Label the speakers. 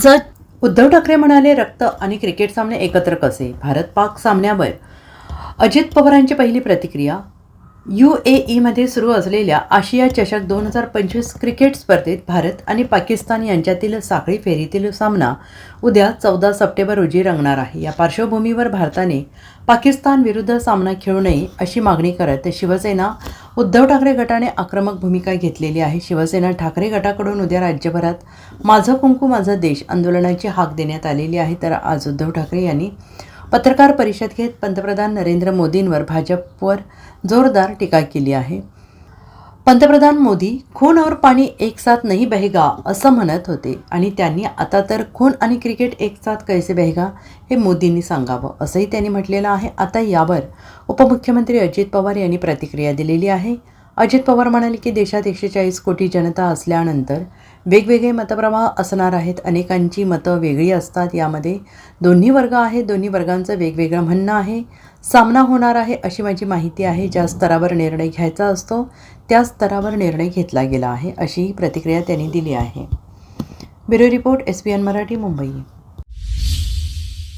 Speaker 1: जर उद्धव ठाकरे म्हणाले रक्त आणि क्रिकेट सामने एकत्र कसे? भारत पाक सामन्यावर अजित पवारांची पहिली प्रतिक्रिया? यू ए ईमध्ये सुरू असलेल्या आशिया चषक दोन हजार पंचवीस क्रिकेट स्पर्धेत भारत आणि पाकिस्तान यांच्यातील साखळी फेरीतील सामना उद्या चौदा सप्टेंबर रोजी रंगणार आहे. या पार्श्वभूमीवर भारताने पाकिस्तान विरुद्ध सामना खेळू नये अशी मागणी करत शिवसेना उद्धव ठाकरे गटाने आक्रमक भूमिका घेतलेली आहे. शिवसेना ठाकरे गटाकडून उद्या राज्यभरात माझं कुंकू माझा देश आंदोलनाची हाक देण्यात आलेली आहे. तर आज उद्धव ठाकरे यांनी पत्रकार परिषद घेत पंतप्रधान नरेंद्र मोदींवर भाजपवर जोरदार टीका केली आहे. पंतप्रधान मोदी खून और पाणी एक साथ नहीं बहेगा असं म्हणत होते. आणि त्यांनी आता तर खून आणि क्रिकेट एक साथ कैसे बहेगा हे मोदींनी सांगावं असंही त्यांनी म्हटलेलं आहे. आता यावर उपमुख्यमंत्री अजित पवार यांनी प्रतिक्रिया दिलेली आहे. अजित पवार म्हणाले की देशात एकशे चाळीस कोटी जनता असल्यानंतर वेगवेगळे मतप्रवाह असणार आहेत. अनेकांची मतं वेगळी असतात. यामध्ये दोन्ही वर्ग आहेत दोन्ही वर्गांचं वेगवेगळं म्हणणं आहे. सामना होणार आहे अशी माझी माहिती आहे. ज्या स्तरावर निर्णय घ्यायचा असतो त्या स्तरावर निर्णय घेतला गेला आहे अशी प्रतिक्रिया त्यांनी दिली आहे. Bureau report S P N Marathi Mumbai.